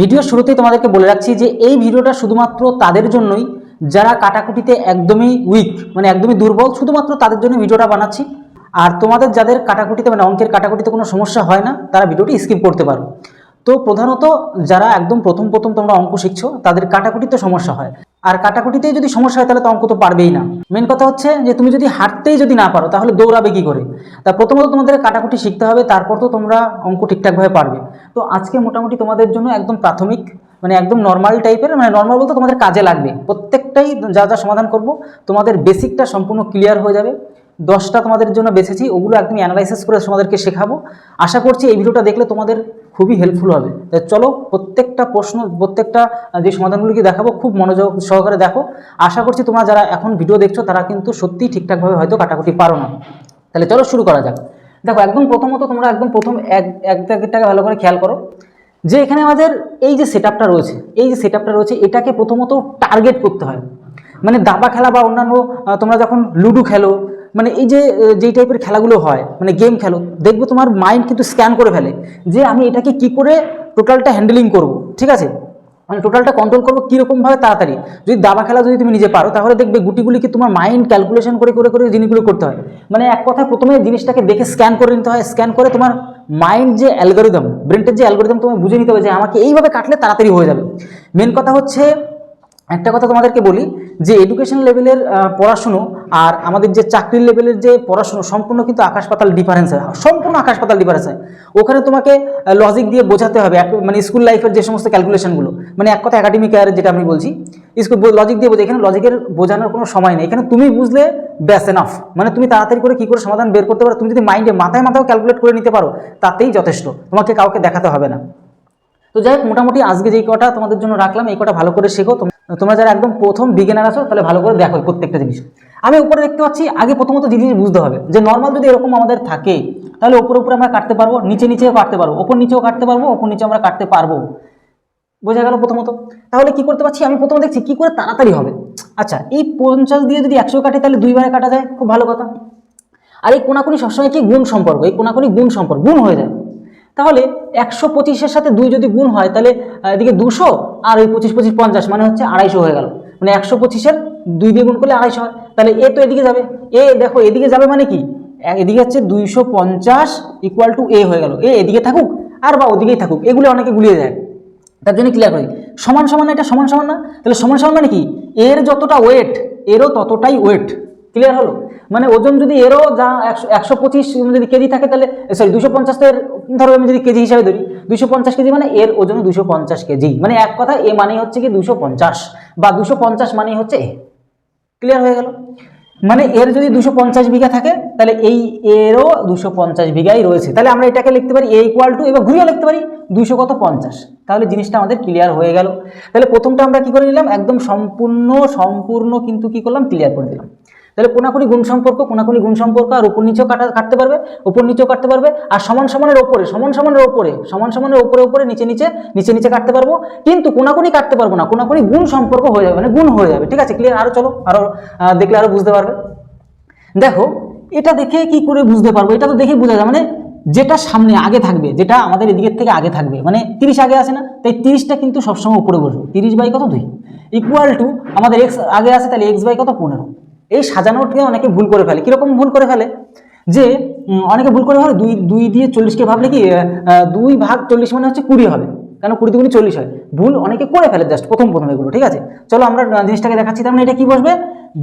Video শুরুতে তোমাদেরকে বলে রাখছি যে এই ভিডিওটা শুধুমাত্র তাদের জন্যই, যারা কাটাকুটিতে একদমই উইক মানে একদমই দুর্বল, শুধুমাত্র তাদের জন্য ভিডিওটা বানাচ্ছি। আর তোমাদের যাদের কাটাকুটিতে মানে অঙ্কের কাটাকুটিতে কোনো সমস্যা হয় না, তারা ভিডিওটি স্কিপ করতে পারো। তো প্রধানত, যারা একদম প্রথম প্রথম তোমরা অঙ্ক শিখছো, তাদের কাটাকুটিতে সমস্যা হয়। আর কাটাকুটিতেই যদি সমস্যা হয় তাহলে তো অঙ্ক তো পারবেই না। মেন কথা হচ্ছে যে তুমি যদি হাঁটতেই যদি না পারো, তাহলে দৌড়াবে কি করে? তা প্রথমত তোমাদের কাটাকুটি শিখতে হবে, তারপর তো তোমরা অঙ্ক ঠিকঠাকভাবে পারবে। তো আজকে মোটামুটি তোমাদের জন্য একদম প্রাথমিক মানে একদম নর্মাল টাইপের মানে নর্মাল বলতে তোমাদের কাজে লাগবে। প্রত্যেকটাই যা যা সমাধান করব, তোমাদের বেসিকটা সম্পূর্ণ ক্লিয়ার হয়ে যাবে। দশটা তোমাদের জন্য বেছেছি, ওগুলো একদম অ্যানালাইসিস করে তোমাদেরকে শেখাবো। আশা করছি এই ভিডিওটা দেখলে তোমাদের খুবই হেল্পফুল হবে। চলো প্রত্যেকটা প্রশ্ন, প্রত্যেকটা যে সমাধানগুলিকে দেখাবো, খুব মনোযোগ সহকারে দেখো। আশা করছি তোমরা যারা এখন ভিডিও দেখছ, তারা কিন্তু সত্যিই ঠিকঠাকভাবে হয়তো কাটাকুটি পারো না। তাহলে চলো শুরু করা যাক। দেখো, একদম প্রথমত তোমরা একদম প্রথম এক এক দাগেরটাকে ভালো করে খেয়াল করো। যে এখানে আমাদের এই যে সেট রয়েছে, এই যে সেট রয়েছে, এটাকে প্রথমত টার্গেট করতে হয়। মানে দাবা খেলা বা অন্যান্য তোমরা যখন লুডো খেলো মানে এই যে যেই টাইপের খেলাগুলো হয় মানে গেম খেলো, দেখবে তোমার মাইন্ড কিন্তু স্ক্যান করে ফেলে যে আমি এটাকে কি করে টোটালটা হ্যান্ডেলিং করব, ঠিক আছে? মানে টোটালটা কন্ট্রোল করব কীরকমভাবে তাড়াতাড়ি। যদি দাবা খেলা যদি তুমি নিজে পারো, তাহলে দেখবে গুটিগুলিকে তোমার মাইন্ড ক্যালকুলেশন করে করে করে জিনিসগুলো করতে হয়। মানে এক কথায় প্রথমে জিনিসটাকে দেখে স্ক্যান করে নিতে হয় স্ক্যান করে তোমার মাইন্ড যে অ্যালগোরিদম ব্রেনটের যে অ্যালগোরিদম তোমার বুঝে নিতে হবে যে আমাকে এইভাবে কাটলে তাড়াতাড়ি হয়ে যাবে। মেন কথা হচ্ছে একটা কথা তোমাদেরকে বলি যে এডুকেশন লেভেলের পড়াশুনো আর আমাদের যে চাকরির লেভেলের যে পড়াশুনো সম্পূর্ণ কিন্তু আকাশ পাতাল ডিফারেন্স হয়। সম্পূর্ণ আকাশ পাতাল ডিফারেন্স হয়। ওখানে তোমাকে লজিক দিয়ে বোঝাতে হবে। মানে স্কুল লাইফের যে সমস্ত ক্যালকুলেশনগুলো মানে এক কথা একাডেমিক ইয়ার যেটা আমি বলছি স্কুল লজিক দিয়ে বোঝা, এখানে লজিকের বোঝানোর কোনো সময় নেই। এখানে তুমি বুঝলে ব্যাস এনাফ মানে তুমি তাড়াতাড়ি করে কী করে সমাধান বের করতে পারো? তুমি যদি মাইন্ডে মাথায় মাথাও ক্যালকুলেট করে নিতে পারো, তাতেই যথেষ্ট। তোমাকে কাউকে দেখাতে হবে না। তো যাই হোক, মোটামুটি আজকে যেই কটা তোমাদের জন্য রাখলাম, এই কটা ভালো করে শেখো। তোমরা যারা একদম প্রথম বিগিনার আসো তাহলে ভালো করে দেখো প্রত্যেকটা জিনিস। আমি উপরে দেখতে পাচ্ছি, আগে প্রথমত জিনিস বুঝতে হবে, যে নর্মাল যদি এরকম আমাদের থাকে, তাহলে ওপর উপরে আমরা কাটতে পারব, নিচে নিচেও কাটতে পারব, ওপর নিচেও কাটতে পারব, ওপর নিচে আমরা কাটতে পারব। বোঝা গেল প্রথমত? তাহলে কি করতে পারছি? আমি প্রথমে দেখছি কি করে তাড়াতাড়ি হবে। আচ্ছা এই পঞ্চাশ দিয়ে যদি একশো কাটে, তাহলে দুইবারে কাটা যায়? খুব ভালো কথা। আর এই কোনাকুনি সবসময় কি? গুণ সম্পর্ক। এই কোনাকুনি গুণ সম্পর্ক। গুণ হয়ে যায়। তাহলে একশো পঁচিশের সাথে দুই যদি গুণ হয়, তাহলে এদিকে দুশো আর ওই পঁচিশ পঁচিশ পঞ্চাশ মানে হচ্ছে আড়াইশো হয়ে গেল। মানে একশো পঁচিশের দুই দিয়ে গুণ করলে আড়াইশো হয়। তাহলে এ তো এদিকে যাবে। এ দেখো, এদিকে যাবে মানে কি? এদিকে হচ্ছে দুইশো পঞ্চাশ ইকুয়াল টু এ হয়ে গেল। এ এদিকে থাকুক আর বা ওদিকেই থাকুক, এগুলো অনেকে গুলিয়ে যায় তার জন্য ক্লিয়ার করি সমান সমান এটা সমান সমান না? তাহলে সমান সমান মানে কি? এর যতটা ওয়েট এরও ততটাই ওয়েট ক্লিয়ার হলো? মানে ওজন যদি এরও যা একশো পঁচিশ যদি কেজি থাকে তাহলে সরি দুশো পঞ্চাশের, ধরো আমি যদি কেজি হিসাবে ধরি, দুশো পঞ্চাশ কেজি মানে এর ওজন দুশো পঞ্চাশ কেজি। মানে এক কথা, এ মানেই হচ্ছে কি দুশো পঞ্চাশ, বা দুশো পঞ্চাশ মানেই হচ্ছে এ। ক্লিয়ার হয়ে গেল? মানে এর যদি দুশো পঞ্চাশ বিঘা থাকে, তাহলে এই এরও দুশো পঞ্চাশ বিঘাই রয়েছে। তাহলে আমরা এটাকে লিখতে পারি এ ইকুয়াল টু এবার ঘুরিয়ে লিখতে পারি দুশো কত পঞ্চাশ। তাহলে জিনিসটা আমাদের ক্লিয়ার হয়ে গেল। তাহলে প্রথমটা আমরা কি করে নিলাম? একদম সম্পূর্ণ সম্পূর্ণ কিন্তু কি করলাম? ক্লিয়ার করে দিলাম। তাহলে কোনাকুনি গুণ সম্পর্ক, কোনাকুনি গুণ সম্পর্ক আর উপর নিচেও কাটা কাটতে পারবে, উপর নিচেও কাটতে পারবে আর সমান সমানের ওপরে, সমান সমানের ওপরে, সমান সমানের ওপরে ওপরে, নিচে নিচে নিচে নিচে কাটতে পারব। কিন্তু কোনাকুনি কাটতে পারব না, কোনাকুনি গুণ সম্পর্ক হয়ে যাবে মানে গুণ হয়ে যাবে, ঠিক আছে? ক্লিয়ার আরও চলো আরও দেখলে আরও বুঝতে পারবে। দেখো, এটা দেখে কি করে বুঝতে পারব? এটা তো দেখে বোঝা যায় মানে যেটা সামনে আগে থাকবে, যেটা আমাদের এদিকের থেকে আগে থাকবে মানে তিরিশ আগে আসে না, তাই তিরিশটা কিন্তু সবসময় উপরে বসবে। তিরিশ বাই কত দুই? ইকুয়াল টু আমাদের এক্স আগে আসে, তাহলে এক্স বাই কত পনেরো? এই সাজানোকে অনেকে ভুল করে ফেলে। কীরকম ভুল করে ফেলে? যে অনেকে ভুল করে ফেলে, দুই দুই দিয়ে চল্লিশকে ভাবলে কি দুই ভাগ চল্লিশ মানে হচ্ছে কুড়ি হবে। কেন? কুড়ি দুগুনি চল্লিশ হয়। ভুল অনেকে করে ফেলে জাস্ট প্রথম প্রথম এগুলো, ঠিক আছে? চলো আমরা জিনিসটাকে দেখাচ্ছি। তার মানে এটা কি বসবে?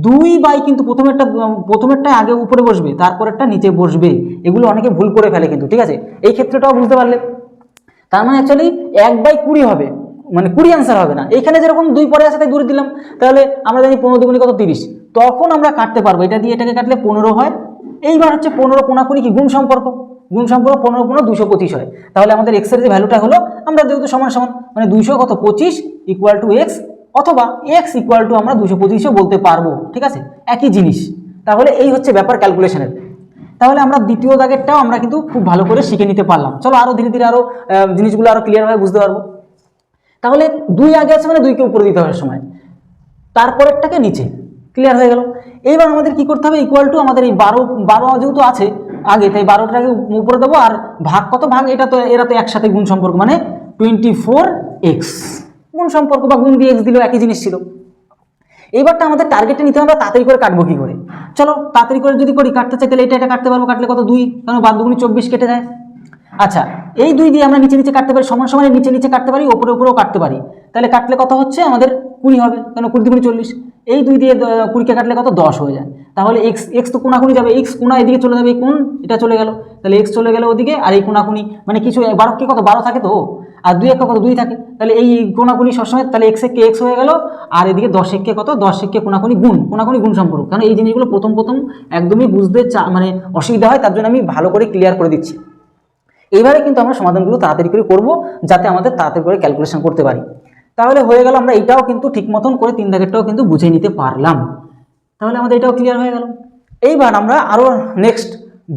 দুই বাই কিন্তু প্রথমেরটা প্রথমেরটা আগে উপরে বসবে, তারপরেরটা নিচে বসবে। এগুলো অনেকে ভুল করে ফেলে কিন্তু, ঠিক আছে? এই ক্ষেত্রটাও বুঝতে পারলে। তার মানে অ্যাকচুয়ালি এক বাই কুড়ি হবে। মানে কুড়ি অ্যান্সার হবে না। এখানে যেরকম দুই পরে আছে, তাই দূরে দিলাম। তাহলে আমরা জানি পনেরো দুগুনি কত? তিরিশ। তখন আমরা কাটতে পারব। এটা দিয়ে এটাকে কাটলে পনেরো হয়। এইবার হচ্ছে পনেরো কোনাকুনি কি? গুণ সম্পর্ক। গুণ সম্পর্ক পনেরো পনেরো দুশো পঁচিশ হয়। তাহলে আমাদের এক্সের যে ভ্যালুটা হলো, আমরা যেহেতু সমান সমান মানে দুশো কত? পঁচিশ ইকুয়াল টু এক্স অথবা এক্স ইকুয়াল টু আমরা দুশো পঁচিশও বলতে পারব। ঠিক আছে? একই জিনিস। তাহলে এই হচ্ছে ব্যাপার ক্যালকুলেশনের তাহলে আমরা দ্বিতীয় দাগেরটাও আমরা কিন্তু খুব ভালো করে শিখে নিতে পারলাম। চলো আরও ধীরে ধীরে আরও জিনিসগুলো আরও ক্লিয়ারভাবে বুঝতে পারব। তাহলে দুই আগে আছে মানে দুইকে উপরে দিতে হবে সময়। তারপরেরটাকে নিচে। ক্লিয়ার হয়ে গেল। এইবার আমাদের কি করতে হবে? ইকুয়াল টু আমাদের এই বারো বারো যেহেতু আছে আগে, তাই বারোটাকে উপরে দেবো। আর ভাগ কত? ভাগ এটা তো, এরা তো একসাথে গুণ সম্পর্ক মানে টোয়েন্টি ফোর এক্স গুণ সম্পর্ক বা গুণ দিয়ে এক্স দিলেও একই জিনিস ছিল। এইবারটা আমাদের টার্গেটে নিতে আমরা তাড়াতাড়ি করে কাটবো কি করে? চলো, তাড়াতাড়ি করে যদি করি, কাটতে চাই, তাহলে এটা এটা কাটতে পারব। কাটলে কত? দুই কারণ বাদ দুগুনি চব্বিশ কেটে যায়? আচ্ছা এই দুই দিয়ে আমরা নিচে নিচে কাটতে পারি, সমান সমানে নিচে নিচে কাটতে পারি ওপরে উপরেও কাটতে পারি। তাহলে কাটলে কত হচ্ছে? আমাদের কুড়ি হবে, কেন কুড়ি দুগুনি চল্লিশ? এই দুই দিয়ে কুড়িকে কাটলে কত? দশ হয়ে যায়। তাহলে এক্স এক্স তো কোনাকুনি যাবে এক্স কোনা এদিকে চলে যাবে কোন? এটা চলে গেল। তাহলে এক্স চলে গেল ওদিকে, আর এই কোনাকুনি মানে কিছু বারো কি কত? বারো থাকে তো? আর দুই একটা কত? দুই থাকে। তাহলে এই কোনাকুনি সবসময়, তাহলে এক্স একে এক্স হয়ে গেল, আর এদিকে দশ কত? দশ একে কোনাকুনি গুণ কোনাকুনি গুণ সম্পর্ক। কারণ এই জিনিসগুলো প্রথম প্রথম একদমই বুঝতে চা- মানে অসুবিধা হয়, তার জন্য আমি ভালো করে ক্লিয়ার করে দিচ্ছি। এইভাবে কিন্তু আমরা সমাধানগুলো তাড়াতাড়ি করে করব, যাতে আমাদের তাড়াতাড়ি করে ক্যালকুলেশন করতে পারি। তাহলে হয়ে গেল আমরা এইটাও কিন্তু ঠিক মতন করে তিন দাগেরটাও কিন্তু বুঝে নিতে পারলাম। তাহলে আমাদের এটাও ক্লিয়ার হয়ে গেল। এইবার আমরা আরও নেক্সট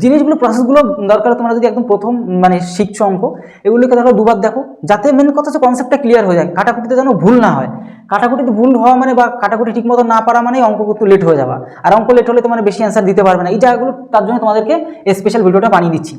জিনিসগুলো প্রসেসগুলো দরকার, তোমরা যদি একদম প্রথম মানে শিখছো অঙ্ক, এগুলোকে দেখো দুবার দেখো, যাতে মেন কথা হচ্ছে কনসেপ্টটা ক্লিয়ার হয়ে যায়। কাটাকুটিতে যেন ভুল না হয়। কাটাকুটিতে ভুল হওয়া মানে বা কাটাকুটি ঠিক মতো না পারা মানে অঙ্ক কিন্তু লেট হয়ে যাওয়া। আর অঙ্ক লেট হলে তোমার বেশি অ্যান্সার দিতে পারবে না। এই জায়গাগুলো, তার জন্য তোমাদেরকে স্পেশাল ভিডিওটা বানিয়ে দিচ্ছি।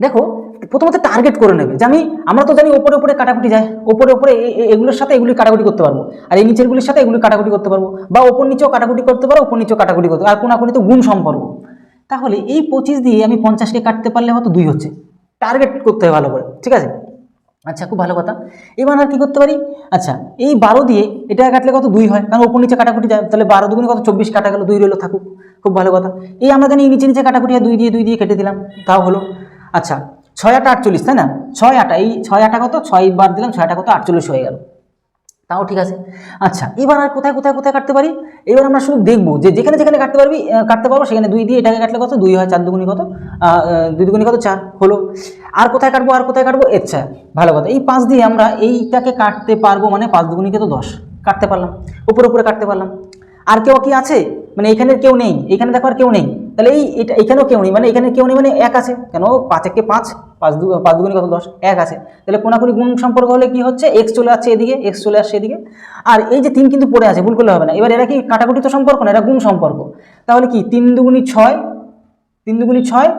দেখো, প্রথমত টার্গেট করে নেবে যে আমি, আমরা তো জানি ওপরে উপরে কাটাকুটি যায়, ওপরে এ- এগুলোর সাথে এগুলি কাটাকুটি করতে পারব, আর এই নিচেরগুলির সাথে এগুলি কাটাকুটি করতে পারব, বা ওপর নিচেও কাটাকুটি করতে পারো, ওপর নিচেও কাটাকুটি করতে আর কোনাকুনি তো গুণ সম্পর্ক। তাহলে এই পঁচিশ দিয়ে আমি পঞ্চাশকে কাটতে পারলে হয়তো দুই হচ্ছে। টার্গেট করতে হবে ভালো করে, ঠিক আছে? আচ্ছা খুব ভালো কথা। এবার আর কি করতে পারি? আচ্ছা এই বারো দিয়ে এটা কাটলে কত? দুই হয়, কারণ ওপর নিচে কাটাকুটি যায়, তাহলে বারো দুগুণে কত? চব্বিশ কাটা গেল, দুই রইল, থাকুক। খুব ভালো কথা। এই আমরা জানি নিচে নিচে কাটাকুটি হয়, দুই দিয়ে দুই দিয়ে কেটে দিলাম, তাও হলো। আচ্ছা ছয় আটা আটচল্লিশ, তাই না? ছয় আটা, এই ছয় আটা কত? ছয় বার দিলাম, ছয় আটা কত? আটচল্লিশ হয়ে গেল। তাও ঠিক আছে। আচ্ছা এবার আর কোথায় কোথায় কোথায় কাটতে পারি? এবার আমরা শুধু দেখব যে যেখানে যেখানে কাটতে পারবি কাটতে পারব, সেখানে দুই দিয়ে এটাকে কাটলে কত? দুই হয় চার দুগুনি কত? দুই দুগুনি কত? চার, হলো। আর কোথায় কাটবো, আর কোথায় কাটবো? আচ্ছা ভালো কথা। এই পাঁচ দিয়ে আমরা এইটাকে কাটতে পারব মানে পাঁচ দুগুনি কত? দশ। কাটতে পারলাম। উপরে উপরে কাটতে পারলাম। আর কেউ কি আছে? মানে এখানে কেউ নেই, এখানে দেখো আর কেউ নেই। তাহলে এই, এটা, এখানেও কেউ নেই মানে এখানে কেউ নেই মানে এক আছে। কেন? পাঁচ একে পাঁচ পাঁচ দু, পাঁচ দুগুনি কত? দশ, এক আছে। তাহলে কোনাকুনি গুণ সম্পর্ক হলে কি হচ্ছে? এক্স চলে আসছে এদিকে এক্স চলে আসছে এদিকে। আর এই যে তিন কিন্তু পড়ে আছে, ভুল করলে হবে না। এবার এরা কি কাটাকুটি তো সম্পর্ক না, এরা গুণ সম্পর্ক। তাহলে কি তিন দুগুণি ছয়, তিন দুগুণি ছয়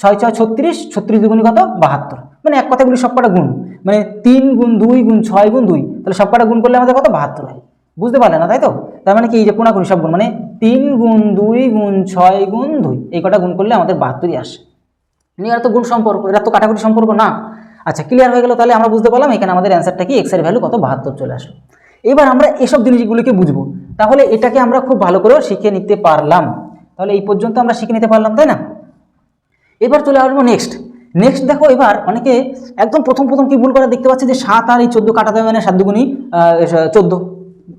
ছয় ছয়, ছত্রিশ ছত্রিশ দুগুনি কত? বাহাত্তর। মানে এক কথাগুলি সব কটা গুণ। মানে তিন গুণ দুই গুণ ছয় গুণ দুই, তাহলে সব কটা গুণ করলে আমাদের কত? বাহাত্তর হয়। বুঝতে পারলে না, তাই তো? তার মানে কি, এই যে কোনাকুনি সব গুণ মানে তিন গুণ দুই গুণ ছয় গুণ দুই, এই কটা গুণ করলে আমাদের বাহাত্তরই আসে। মানে এরা তো গুণ সম্পর্ক, এরা তো কাটাকুটি সম্পর্ক না। আচ্ছা ক্লিয়ার হয়ে গেল তাহলে আমরা বুঝতে পারলাম এখানে আমাদের অ্যান্সারটা কি এক্সের ভ্যালু কত, বাহাত্তর চলে আসলো। এবার আমরা এসব জিনিসগুলিকে বুঝব। তাহলে এটাকে আমরা খুব ভালো করেও শিখে নিতে পারলাম। তাহলে এই পর্যন্ত আমরা শিখে নিতে পারলাম, তাই না? এবার চলে আসব নেক্সট নেক্সট দেখো, এবার অনেকে একদম প্রথম প্রথম কি ভুল করে দেখতে পাচ্ছে যে সাত আর এই চোদ্দ কাটাতে হবে মানে সাত দুগুনি চোদ্দ।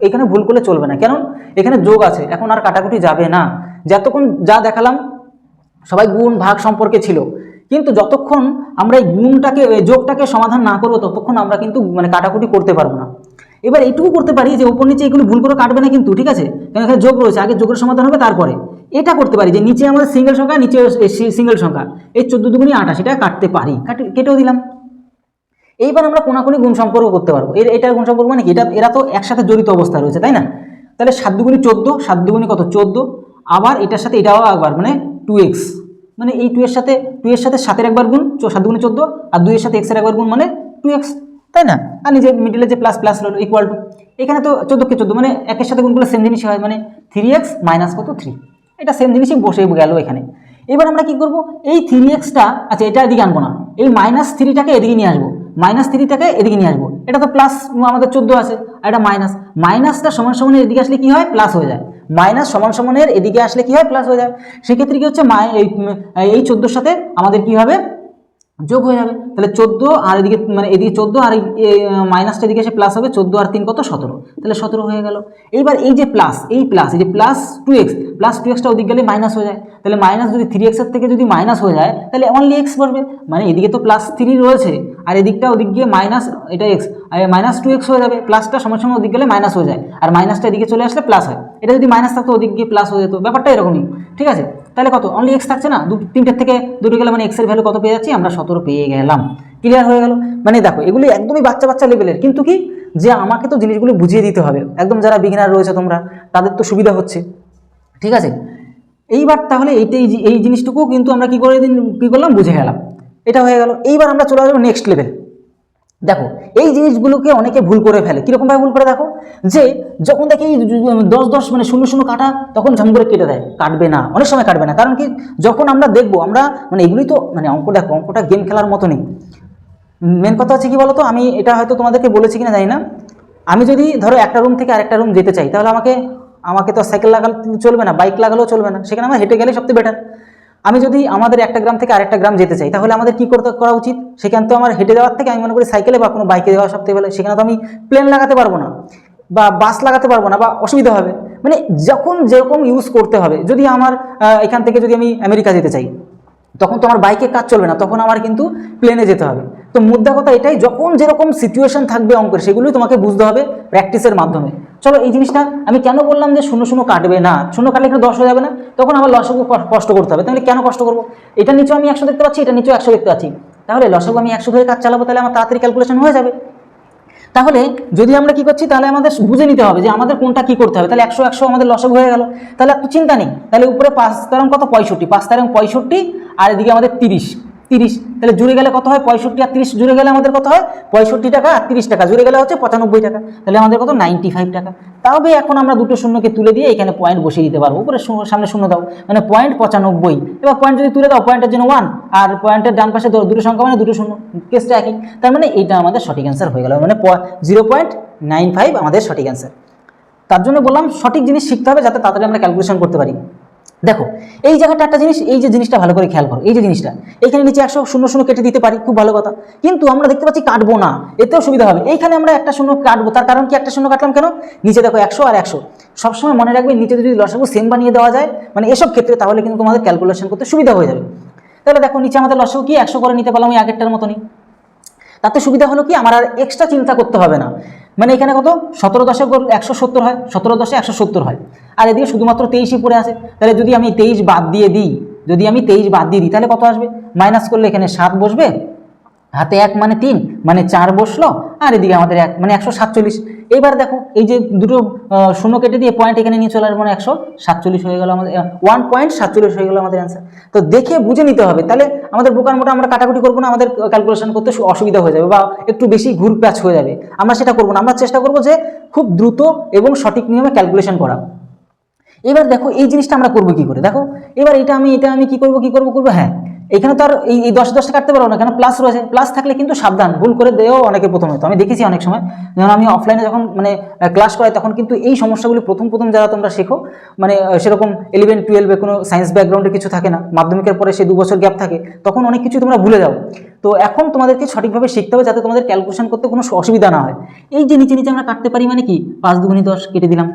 এখানে ভুল করলে চলবে না। কেন এখানে যোগ আছে। এখন আর কাটাকুটি যাবে না। যতক্ষণ যা দেখালাম, সবাই গুণ, ভাগ সম্পর্কে ছিল। কিন্তু যতক্ষণ আমরা এই গুণটাকে যোগটাকে সমাধান না করব, ততক্ষণ আমরা কিন্তু মানে কাটাকুটি করতে পারব না। এবার এইটুকু করতে পারি যে, উপর নিচে এগুলো ভুল করে কাটবে না কিন্তু, ঠিক আছে? কারণ এখানে যোগ রয়েছে। আগে যোগের সমাধান হবে, তারপরে। এটা করতে পারি যে, নিচে আমাদের সিঙ্গেল সংখ্যা, নিচে সিঙ্গেল সংখ্যা। এই চোদ্দ দুগুনি আঠাশ, এটা কাটতে পারি। কাটে কেটেও দিলাম। এইবার আমরা কোনাকুনি গুণ সম্পর্ক করতে পারব। এর, এটার গুণ সম্পর্ক মানে কি? এটা, এরা তো একসাথে জড়িত অবস্থা রয়েছে, তাই না? তাহলে সাত দুগুনি চোদ্দ, সাত দুগুনি কত? চোদ্দ। আবার এটার সাথে এটাও একবার মানে টু এক্স মানে এই টু এর সাথে টু এর সাথে সাতের একবার গুণ সাত দুগুনি চোদ্দ, আর দুইয়ের সাথে এক্সের একবার গুণ মানে টু এক্স তাই না? আর নিজের মিডিলে যে প্লাস প্লাস রইল ইকুয়াল টু এখানে তো চোদ্দোকে চোদ্দ মানে একের সাথে গুণগুলো সেম জিনিসই হয় মানে থ্রি এক্স মাইনাস কত? থ্রি এটা সেম জিনিসই বসে গেল এখানে। এবার আমরা কি করব? এই থ্রি এক্সটা আচ্ছা এটা এদিকে আনব না। এই মাইনাস থ্রিটাকে এদিকে নিয়ে আসব। মাইনাস থ্রিটাকে এদিকে নিয়ে আসব। এটা তো প্লাস আমাদের চোদ্দ আছে, আর এটা মাইনাস মাইনাসটা সমান সমানের এদিকে আসলে কি হয়? প্লাস হয়ে যায়। মাইনাস সমান সমানের এদিকে আসলে কি হয়? প্লাস হয়ে যায়। সেক্ষেত্রে কি হচ্ছে? এই চোদ্দোর সাথে আমাদের কি হবে? যোগ হয়ে যাবে। তাহলে চোদ্দ আর এদিকে মানে এদিকে চোদ্দ আর মাইনাসটা এদিকে এসে প্লাস হবে, চোদ্দ আর তিন কত? সতেরো। তাহলে সতেরো হয়ে গেল। এইবার এই যে প্লাস এই প্লাস এই যে plus two x plus two extra ওদিক গেলে মাইনাস হয়ে যায়। তাহলে মাইনাস যদি থ্রি এক্সের থেকে যদি মাইনাস হয়ে যায়, তাহলে অনলি এক্স পড়বে। মানে এদিকে তো প্লাস থ্রি রয়েছে, আর এদিকটা ওদিক গিয়ে মাইনাস এটা এক্স আর মাইনাস টু এক্স হয়ে যাবে। প্লাসটা সময় সময় ওদিক গেলে মাইনাস হয়ে যায়। আর মাইনাসটা এদিকে চলে আসলে প্লাস হয়। এটা যদি মাইনাস থাকতো, ওদিক গিয়ে প্লাস হয়ে যেত। ব্যাপারটা এরকমই। ঠিক আছে? তাহলে কত? অনলি এক্স থাকছে না? দু তিনটের থেকে দুটো গেলে মানে এক্সের ভ্যালু কত পেয়ে যাচ্ছি? আমরা সতেরো পেয়ে গেলাম। ক্লিয়ার হয়ে গেল? মানে দেখো, এগুলি একদমই বাচ্চা বাচ্চা লেভেলের কিন্তু কি? যে আমাকে তো জিনিসগুলো বুঝিয়ে দিতে হবে। একদম যারা বিগিনার রয়েছে তোমরা, তাদের তো সুবিধা হচ্ছে। ঠিক আছে? এইবার তাহলে এইটাই এই জিনিসটুকু কিন্তু আমরা কি করে দিন কী করলাম? বুঝে গেলাম। এটা হয়ে গেল। এইবার আমরা চলে আসব নেক্সট লেভেল দেখো, এই জিনিসগুলোকে অনেকে ভুল করে ফেলে। কীরকমভাবে ভুল করে দেখো? যে যখন দেখে এই দশ দশ মানে শূন্য শূন্য কাটা, তখন ঝম করে কেটে দেয়। কাটবে না। অনেক সময় কাটবে না। কারণ কি? যখন আমরা দেখব, আমরা মানে এগুলোই তো মানে অঙ্ক, দেখো, অঙ্কটা গেম খেলার মতো নেই। মেন কথা হচ্ছে কি বলতো? আমি এটা হয়তো তোমাদেরকে বলেছি কিনা জানি না। আমি যদি ধরো একটা রুম থেকে আরেকটা রুম যেতে চাই, তাহলে আমাকে আমাকে তো সাইকেল লাগালে, চলবে না বাইক লাগালেও চলবে না। সেখানে আমার হেঁটে গেলে সবথেকে বেটার আমি যদি আমাদের একটা গ্রাম থেকে আরেকটা গ্রাম যেতে চাই, তাহলে আমাদের কী করতে করা উচিত? সেখানে তো আমার হেঁটে যাওয়ার থেকে আমি মনে করি সাইকেলে বা কোনো বাইকে যাওয়া সবথেকে ভালো। সেখানে তো আমি প্লেন লাগাতে পারব না বা বাস লাগাতে পারব না বা অসুবিধা হবে। মানে যখন যেরকম ইউজ করতে হবে, যদি আমার এখান থেকে যদি আমি আমেরিকা যেতে চাই, তখন তো আমার বাইকে কাজ চলবে না, তখন আমার কিন্তু প্লেনে যেতে হবে। তো মুদ্রা কথা এটাই, যখন যেরকম সিচুয়েশন থাকবে অঙ্কের, সেগুলোই তোমাকে বুঝতে হবে প্র্যাকটিসের মাধ্যমে। চলো এই জিনিসটা আমি কেন বললাম যে শূন্য শূন্য কাটবে? না, শূন্য কাটলে এখানে দশ হয়ে যাবে না। তখন আমার লসাগু কষ্ট করতে হবে। তাহলে কেন কষ্ট করব? এটা নিচেও আমি একশো দেখতে পাচ্ছি, এটা নিচেও একশো দেখতে পাচ্ছি। তাহলে লসাগু আমি একশো ধরে কাজ চালাবো, তাহলে আমার তাড়াতাড়ি ক্যালকুলেশন হয়ে যাবে। তাহলে যদি আমরা কি করছি, তাহলে আমাদের বুঝে নিতে হবে যে আমাদের কোনটা কি করতে হবে। তাহলে একশো একশো আমাদের লসক হয়ে গেল। তাহলে চিন্তা নেই। তাহলে উপরে পাঁচ তারং কত? পঁয়ষট্টি। পাঁচ তারং পঁয়ষট্টি, আর এদিকে আমাদের তিরিশ। তিরিশ। তাহলে জুড়ে গেলে কত হয়? পঁয়ষট্টি আর তিরিশ জুড়ে গেলে আমাদের কত হয়? পঁয়ষট্টি টাকা আর তিরিশ টাকা। জুড়ে গেলে হচ্ছে পঁচানব্বই টাকা। তাহলে আমাদের কত? নাইনটি ফাইভ টাকা তবে এখন আমরা দুটো শূন্যকে তুলে দিয়ে এখানে পয়েন্ট বসিয়ে দিতে পারব। উপরে সামনে শূন্য দাও। মানে পয়েন্ট পঁচানব্বই। এবার পয়েন্ট যদি তুলে দাও পয়েন্টের জন্য ওয়ান আর পয়েন্টের ডান পাশে দুটো সংখ্যা মানে দুটো শূন্য। কেসটা একই। তার মানে এইটা আমাদের সঠিক অ্যান্সার হয়ে গেল। মানে জিরো পয়েন্ট নাইন ফাইভ আমাদের সঠিক অ্যান্সার তার জন্য বললাম সঠিক জিনিস শিখতে হবে যাতে তাড়াতাড়ি আমরা ক্যালকুলেশন করতে পারি। দেখো, এই জায়গাটা একটা জিনিস, এই যে জিনিসটা ভালো করে খেয়াল করো, এই যে জিনিসটা, এখানে নিচে একশো শূন্য শূন্য কেটে দিতে পারি, খুব ভালো কথা। কিন্তু আমরা দেখতে পাচ্ছি কাটবো না, এতেও সুবিধা হবে। এইখানে আমরা একটা শূন্য কাটবো, তার কারণ কি একটা শূন্য কাটলাম কেন? নিচে দেখো একশো আর একশো। সবসময় মনে রাখবে, নিচে যদি লসাগু সেম বানিয়ে দেওয়া যায় মানে এসব ক্ষেত্রে তাহলে কিন্তু তোমাদের ক্যালকুলেশন করতে সুবিধা হয়ে যাবে। তাহলে দেখো, নিচে আমাদের লসাগু কি? একশো করে নিতে পারলাম ওই আগেরটার মতনই। তাতে সুবিধা হলো কি? আমার আর এক্সট্রা চিন্তা করতে হবে না। মানে এখানে কত? সতেরো দশে একশো সত্তর হয়। সতেরো দশে একশো সত্তর হয়। আর এদিকে শুধুমাত্র তেইশই পড়ে আছে। তাহলে যদি আমি তেইশ বাদ দিয়ে দিই, যদি আমি তেইশ বাদ দিয়ে দিই, তাহলে কত আসবে? মাইনাস করলে এখানে সাত বসবে। হাতে এক মানে তিন মানে চার বসল, আর এদিকে আমাদের এক মানে একশো সাতচল্লিশ। এইবার দেখো, এই যে দুটো শূন্য কেটে দিয়ে পয়েন্ট এখানে নিয়ে চলে আসবে মানে একশো সাতচল্লিশ হয়ে গেল আমাদের ওয়ান পয়েন্ট সাতচল্লিশ হয়ে গেল আমাদের অ্যান্সার তো দেখে বুঝে নিতে হবে, তাহলে আমাদের বোকার মোটা আমরা কাটাকুটি করব না, আমাদের ক্যালকুলেশন করতে অসুবিধা হয়ে যাবে বা একটু বেশি ঘুর প্যাচ হয়ে যাবে। আমরা সেটা করব না, আমরা চেষ্টা করব যে খুব দ্রুত এবং সঠিক নিয়মে ক্যালকুলেশন করা। এবার দেখো এই জিনিসটা আমরা করব কি করে? দেখো, এবার এটা আমি এটা আমি কি করব কি করব করব? হ্যাঁ এখানে তো আর এই দশ দশটা কাটতে পারব না, কেন প্লাস রয়েছে। প্লাস থাকলে কিন্তু সাবধান, ভুল করে দেও অনেকে প্রথম হতো আমি দেখেছি অনেক সময়, যেমন আমি অফলাইনে যখন মানে ক্লাস করাই, তখন কিন্তু এই সমস্যাগুলি প্রথম প্রথম যারা তোমরা শেখো মানে সেরকম ইলেভেন টুয়েলভে কোনো সায়েন্স ব্যাকগ্রাউন্ডে কিছু থাকে না, মাধ্যমিকের পরে সে দু বছর গ্যাপ থাকে, তখন অনেক কিছু তোমরা ভুলে যাও। তো এখন তোমাদেরকে সঠিকভাবে শিখতে হবে যাতে তোমাদের ক্যালকুলেশন করতে কোনো অসুবিধা না হয়। এই যে নিচে নিচে আমরা কাটতে পারি মানে কি? পাঁচ দুগুনি দশ কেটে দিলাম।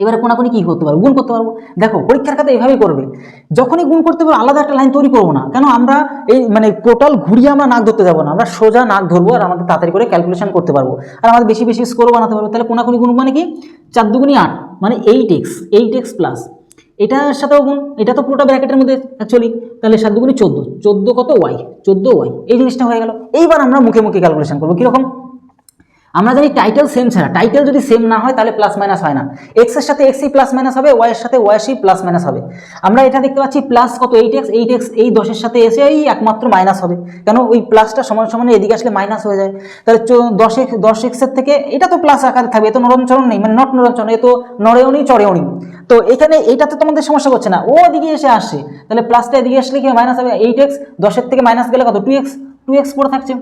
এবারে কোনাকুনি কি করতে পারব? গুণ করতে পারব? দেখো, পরীক্ষার খাতে এভাবেই করবে। যখনই গুণ করতে পারব, আলাদা একটা লাইন তৈরি করব না। কেন? আমরা এই মানে টোটাল ঘুরিয়ে আমরা নাক ধরতে যাব না। আমরা সোজা নাক ধরবো আর আমাদের তাড়াতাড়ি করে ক্যালকুলেশন করতে পারব। আর আমাদের বেশি বেশি স্কোরও বানাতে পারব। তাহলে কোনাকুনি গুণ মানে কি? চার দুগুনি আট মানে eight x eight x plus এটার সাথেও গুণ। এটা তো পুরোটা ব্র্যাকেটের মধ্যে অ্যাকচুয়ালি তাহলে সাত দুগুনি চোদ্দ। চোদ্দ কত? ওয়াই চোদ্দ ওয়াই এই জিনিসটা হয়ে গেল। এইবার আমরা মুখে মুখে ক্যালকুলেশন করব। কীরকম? আমরা জানি টাইটেল সেম ছাড়া। টাইটেল যদি সেম না হয়, তাহলে প্লাস মাইনাস হয় না। এক্সের সাথে এক্সই প্লাস মাইনাস হবে ওয়াই এর সাথে ওয়াইসই প্লাস মাইনাস হবে। আমরা এটা দেখতে পাচ্ছি প্লাস কত? এইট এক্স এইট এক্স এই দশের সাথে এসেই একমাত্র মাইনাস হবে। কেন? ওই প্লাসটা সমান সমান এদিকে আসলে মাইনাস হয়ে যায়। তাহলে দশ এক্স দশ এক্সের থেকে এটা তো প্লাস আকারে থাকবে, এ তো নরমচরণ নেই মানে নট নরমচরণ এ তো নড়েও নেই, চড়েও নেই। তো এখানে এইটাতে তোমাদের সমস্যা করছে না। ও এদিকে এসে আসছে। তাহলে প্লাসটা এদিকে আসলে কি মাইনাস হবে। এইট এক্স দশের থেকে মাইনাস গেলে কত? টু এক্স টু এক্স পড়ে থাকছে।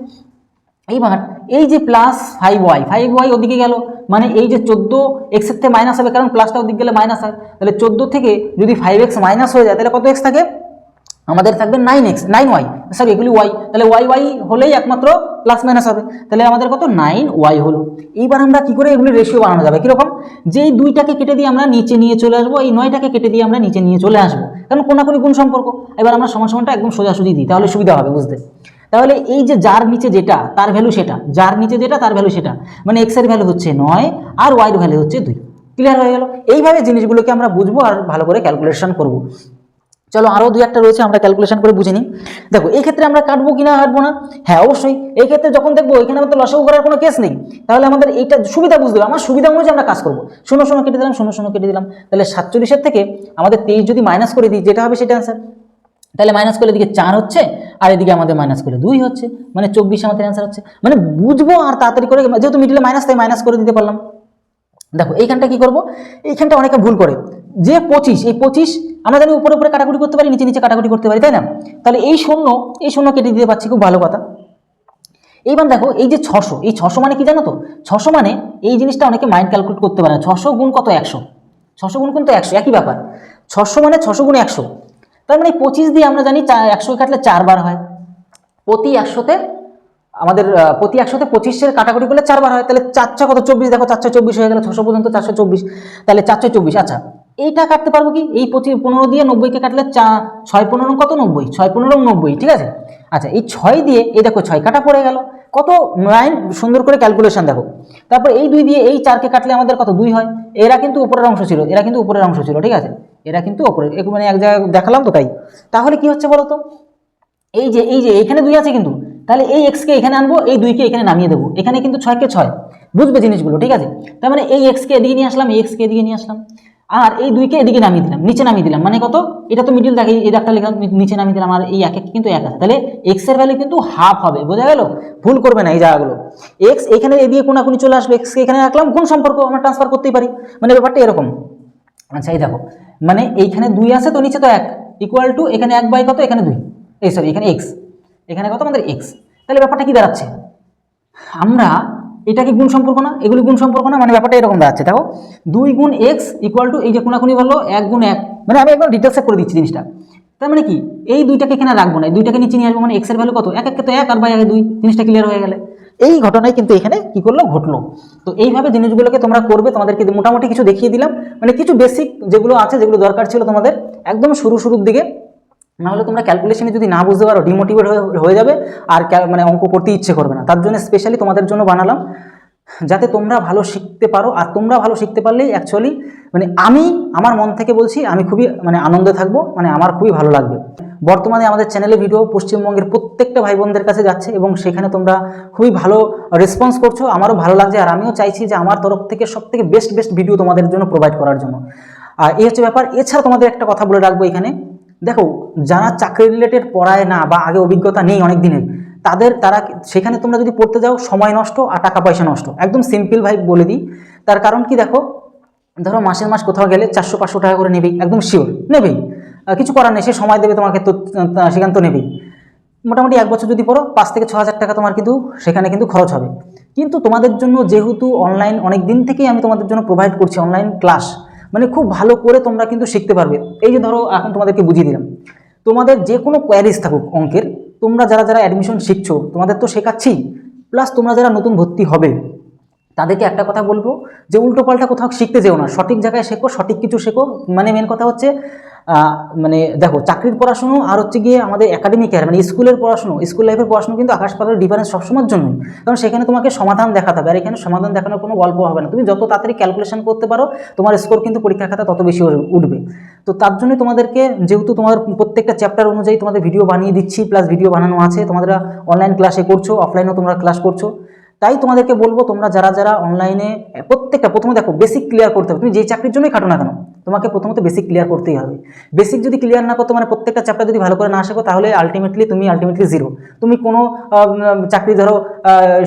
এইবার এই যে plus five y five y ওদিকে গেল মানে এই যে চোদ্দ এক্সের থেকে মাইনাস হবে, কারণ প্লাসটা ওদিকে গেলে মাইনাস হয়। তাহলে চোদ্দ থেকে যদি ফাইভ এক্স মাইনাস হয়ে যায়, তাহলে কত এক্স থাকে? আমাদের থাকবে nine x nine y sorry এগুলি ওয়াই তাহলে ওয়াই ওয়াই হলেই একমাত্র প্লাস মাইনাস হবে। তাহলে আমাদের কত? নাইন ওয়াই হলো। এইবার আমরা কি করে এগুলি রেশিও বানানো যাবে? কীরকম? যেই দুইটাকে কেটে দিয়ে আমরা নিচে নিয়ে চলে আসব, এই নয়টাকে কেটে দিয়ে আমরা নিচে নিয়ে চলে আসব। কারণ কোনাকুনি গুণ সম্পর্ক। এবার আমরা সমান সমানটা একদম সোজাসুজি দিই, তাহলে সুবিধা হবে বুঝতে তাহলে এই যে যার নিচে যেটা, তার ভ্যালু সেটা, যার নিচে যেটা, তার ভ্যালু সেটা মানে এক্সের ভ্যালু হচ্ছে নয় আর ওয়াইয়ের ভ্যালু হচ্ছে দুই। ক্লিয়ার হয়ে গেল? এইভাবে জিনিসগুলোকে আমরা বুঝব আর ভালো করে ক্যালকুলেশন করব। চলো আরও দু একটা রয়েছে, আমরা ক্যালকুলেশন করে বুঝে নিই। দেখো, এই ক্ষেত্রে আমরা কাটবো কি না কাটবো না? হ্যাঁ অবশ্যই। এই ক্ষেত্রে যখন দেখব এখানে আমাদের লসাগু করার কোনো কেস নেই, তাহলে আমাদের এইটা সুবিধা বুঝতে হবে। আমার সুবিধা অনুযায়ী আমরা কাজ করব। শূন্য শূন্য কেটে দিলাম, শূন্য শূন্য কেটে দিলাম। তাহলে সাতচল্লিশের থেকে আমাদের তেইশ যদি মাইনাস করে দিই, যেটা হবে সেটা অ্যান্সার তাহলে মাইনাস করলে দিকে চার হচ্ছে আর এদিকে আমাদের মাইনাস করে দুই হচ্ছে মানে চব্বিশ আমাদের অ্যান্সার হচ্ছে। মানে বুঝব আর তাড়াতাড়ি করে, যেহেতু মিডিলে মাইনাস তাই মাইনাস করে দিতে পারলাম। দেখো, এইখানটা কি করব? এইখানটা অনেকে ভুল করে। যে পঁচিশ, এই পঁচিশ, আমরা জানি উপরে উপরে কাটাকুটি করতে পারি, নিচে নিচে কাটাকুটি করতে পারি, তাই না? তাহলে এই শূন্য এই শূন্য কেটে দিতে পারছি, খুব ভালো কথা। এইবার দেখো, এই যে ছশো, এই ছশো মানে কি জানো তো? ছশো মানে এই জিনিসটা অনেকে মাইন্ড ক্যালকুলেট করতে পারে না। ছশো গুণ কত? একশো। ছশো গুণ কিন্তু একশো, একই ব্যাপার। ছশো মানে ছশো গুণ একশো। তার মানে পঁচিশ দিয়ে আমরা জানি একশো কাটলে চারবার হয়। প্রতি একশোতে, আমাদের প্রতি একশোতে পঁচিশের কাটাকুটি করলে চারবার হয়। তাহলে চারশো কত? চব্বিশ। দেখো চারশো চব্বিশ হয়ে গেল, ছশো পর্যন্ত চারশো চব্বিশ। তাহলে চারশো চব্বিশ। আচ্ছা এইটা কাটতে পারব কি? এই পঁচিশ, পনেরো দিয়ে নব্বইকে কাটলে চা ছয় পনেরো কত? নব্বই। ছয় পনেরো, নব্বই, ঠিক আছে? আচ্ছা এই ছয় দিয়ে, এই দেখো ছয় কাটা পড়ে গেল। কত? লাইন সুন্দর করে ক্যালকুলেশন দেখো। তারপর এই দুই দিয়ে এই চারকে কাটলে আমাদের কত? দুই হয়। এরা কিন্তু উপরের অংশ ছিল, এরা কিন্তু উপরের অংশ ছিল, ঠিক আছে? এরা কিন্তু উপরে মানে এক জায়গায় দেখালাম তো তাই। তাহলে কি হচ্ছে বলো তো এই যে এই যে এখানে দুই আছে কিন্তু। তাহলে এই এক্সকে এখানে আনব, এই দুইকে এখানে নামিয়ে দেবো। এখানে কিন্তু ছয়কে ছয়। বুঝবে জিনিসগুলো, ঠিক আছে? তার মানে এই এক্সকে এদিকে নিয়ে আসলাম, এই এক্সকে এদিকে নিয়ে আসলাম। আর এই দুইকে এদিকে নামিয়ে দিলাম, নিচে নামিয়ে দিলাম। মানে কত? এটা তো মিডিল থাকে এই দাগটা লিখলাম নিচে নামিয়ে দিলাম, আর এই এক এক কিন্তু এক আছে। তাহলে এক্সের ভ্যালু কিন্তু হাফ হবে, বোঝা গেল? ভুল করবে না এই জায়গাগুলো। এক্স এখানে এদিকে কোনাকুনি চলে আসবে এক্সকে এখানে রাখলাম, কোন সম্পর্ক আমরা ট্রান্সফার করতেই পারি? মানে ব্যাপারটা এরকম। আচ্ছা এই দেখো মানে এইখানে দুই আছে তো, নিচে তো এক। ইকুয়াল টু এখানে এক বাই কত? এখানে দুই। এই সরি এখানে এক্স এখানে কত? আমাদের এক্স তাহলে ব্যাপারটা কি দাঁড়াচ্ছে? আমরা এটা কি গুণ সম্পর্ক না? এগুলি গুণ সম্পর্ক না? মানে ব্যাপারটা এরকম দাঁড়াচ্ছে দেখো, দুই গুণ এক্স ইকুয়াল টু এই যে কোনাকুনি বলল, এক গুণ এক। মানে আমি একবার ডিটেলসে করে দিচ্ছি জিনিসটা। তার মানে কি? এই দুইটাকে এখানে রাখব না। দুইটাকে নিচে নিয়ে আসব মানে এক্সের ভ্যালু কত? এক একে তো এক আর বাই আগে দুই। জিনিসটা ক্লিয়ার হয়ে গেলে। এই ঘটনায় কিন্তু এখানে কি করল? ঘটলো। তো এইভাবে জিনিসগুলোকে তোমরা করবে। তোমাদেরকে মোটামুটি কিছু দেখিয়ে দিলাম। মানে কিছু বেসিক যেগুলো আছে, যেগুলো দরকার ছিল তোমাদের, একদম শুরু শুরুর দিকে। নাহলে তোমরা ক্যালকুলেশনে যদি না বুঝতে পারো ডিমোটিভেট হয়ে যাবে আর মানে অঙ্ক করতে ইচ্ছে করবে না। তার জন্য স্পেশালি তোমাদের জন্য বানালাম, যাতে তোমরা ভালো শিখতে পারো। আর তোমরা ভালো শিখতে পারলেই অ্যাকচুয়ালি মানে আমি, আমার মন থেকে বলছি, আমি খুবই মানে আনন্দে থাকব মানে আমার খুবই ভালো লাগবে। বর্তমানে আমাদের চ্যানেলে ভিডিও পশ্চিমবঙ্গের প্রত্যেকটা ভাই বোনদের কাছে যাচ্ছে এবং সেখানে তোমরা খুবই ভালো রেসপন্স করছ। আমারও ভালো লাগছে আর আমিও চাইছি যে আমার তরফ থেকে সব থেকে বেস্ট বেস্ট ভিডিও তোমাদের জন্য প্রোভাইড করার জন্য। আর এই হচ্ছে ব্যাপার। এছাড়া তোমাদের একটা কথা বলে রাখব এখানে। দেখো, যারা চাকরি রিলেটেড পড়ায় না বা আগে অভিজ্ঞতা নেই অনেক দিনের তাদের, তারা সেখানে তোমরা যদি পড়তে যাও, সময় নষ্ট আর টাকা পয়সা নষ্ট। একদম সিম্পল ভাই বলে দিই। তার কারণ কি দেখো, ধরো মাসের মাস কোথাও গেলে চারশো, পাঁচশো টাকা করে নেবেই, একদম শিওর নেবেই। কিছু করার নেই, সে সময় দেবে তোমাকে তো সেখানে তো নেবেই। মোটামুটি এক বছর যদি পড়ো, পাঁচ থেকে ছ হাজার টাকা তোমার কিন্তু সেখানে কিন্তু খরচ হবে। কিন্তু তোমাদের জন্য যেহেতু অনলাইন অনেক দিন থেকেই আমি তোমাদের জন্য প্রোভাইড করছি অনলাইন ক্লাস মানে খুব ভালো করে তোমরা কিন্তু শিখতে পারবে। এই যে ধরো এখন তোমাদেরকে বুঝিয়ে দিলাম। তোমাদের যে কোনো কোয়ারিজ থাকুক অঙ্কের, তোমরা যারা যারা অ্যাডমিশন শিখছো, তোমাদের তো শেখাচ্ছি প্লাস তোমরা যারা নতুন ভর্তি হবে, তাদেরকে একটা কথা বলব যে উল্টোপাল্টা কোথাও শিখতে যেও না। সঠিক জায়গায় শেখো, সঠিক কিছু শেখো। মানে মেন কথা হচ্ছে মানে দেখো, চাকরির পড়াশুনো আর হচ্ছে গিয়ে আমাদের একাডেমিক মানে স্কুলের পড়াশুনো, স্কুল লাইফের পড়াশুনো কিন্তু আকাশ পাতালের ডিফারেন্স সবসময়ের জন্যই। কারণ সেখানে তোমাকে সমাধান দেখাতে হবে, আর এখানে সমাধান দেখানোর কোনো গল্প হবে না। তুমি যত তাড়াতাড়ি ক্যালকুলেশন করতে পারো, তোমার স্কোর কিন্তু পরীক্ষার খাতা তত বেশি উঠবে। তো তার জন্যই তোমাদেরকে, যেহেতু তোমাদের প্রত্যেকটা চ্যাপ্টার অনুযায়ী তোমাদের ভিডিও বানিয়ে দিচ্ছি প্লাস ভিডিও বানানো আছে, তোমাদের অনলাইন ক্লাসে করছ অফলাইনেও তোমরা ক্লাস করছ। তাই তোমাদেরকে বলব, তোমরা যারা যারা অনলাইনে প্রত্যেকটা প্রথমে দেখো বেসিক ক্লিয়ার করতে হবে। তুমি যেই চাকরির জন্যই খাটো না কেন, তোমাকে প্রথমত বেসিক ক্লিয়ার করতেই হবে। বেসিক যদি ক্লিয়ার না করতে মানে প্রত্যেকটা চ্যাপ্টার যদি ভালো করে না শেখো, তাহলে আলটিমেটলি তুমি আলটিমেটলি জিরো তুমি কোনো চাকরি ধরো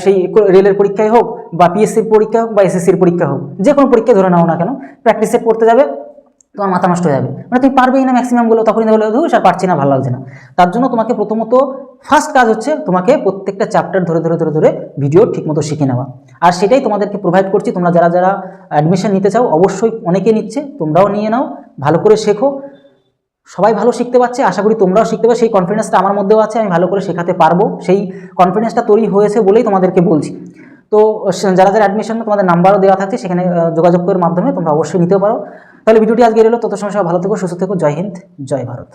সেই রেলের পরীক্ষায় হোক, বা পিএসসির পরীক্ষা হোক, বা এসএসসির পরীক্ষা হোক যে কোনো পরীক্ষা ধরে নাও না কেন প্র্যাকটিসে পড়তে যাবে তোমার মাথা নষ্ট হয়ে যাবে। মানে তুমি পারবেই না ম্যাক্সিমামগুলো তখনই বলে ধুস আর পারছি না ভালো লাগছে না। তার জন্য তোমাকে প্রথমত ফার্স্ট কাজ হচ্ছে তোমাকে প্রত্যেকটা চ্যাপ্টার ধরে ধরে ধরে ধরে ভিডিও ঠিকমতো শিখে নেওয়া। আর সেটাই তোমাদেরকে প্রোভাইড করছি তোমরা যারা যারা অ্যাডমিশন নিতে চাও অবশ্যই অনেকে নিচ্ছে তোমরাও নিয়ে নাও ভালো করে শেখো। সবাই ভালো শিখতে পারছে আশা করি তোমরাও শিখতে পারো সেই কনফিডেন্সটা আমার মধ্যেও আছে আমি ভালো করে শেখাতে পারব। সেই কনফিডেন্সটা তৈরি হয়েছে বলেই তোমাদেরকে বলছি। তো যারা যারা অ্যাডমিশন তোমাদের নাম্বারও দেওয়া থাকছে সেখানে আহ, যোগাযোগের মাধ্যমে তোমরা অবশ্যই নিতে পারো। তাহলে ভিডিওটি আজকে এলো তত সময় সবাই ভালো থেকো, সুস্থ থেকো। জয় হিন্দ, জয় ভারত।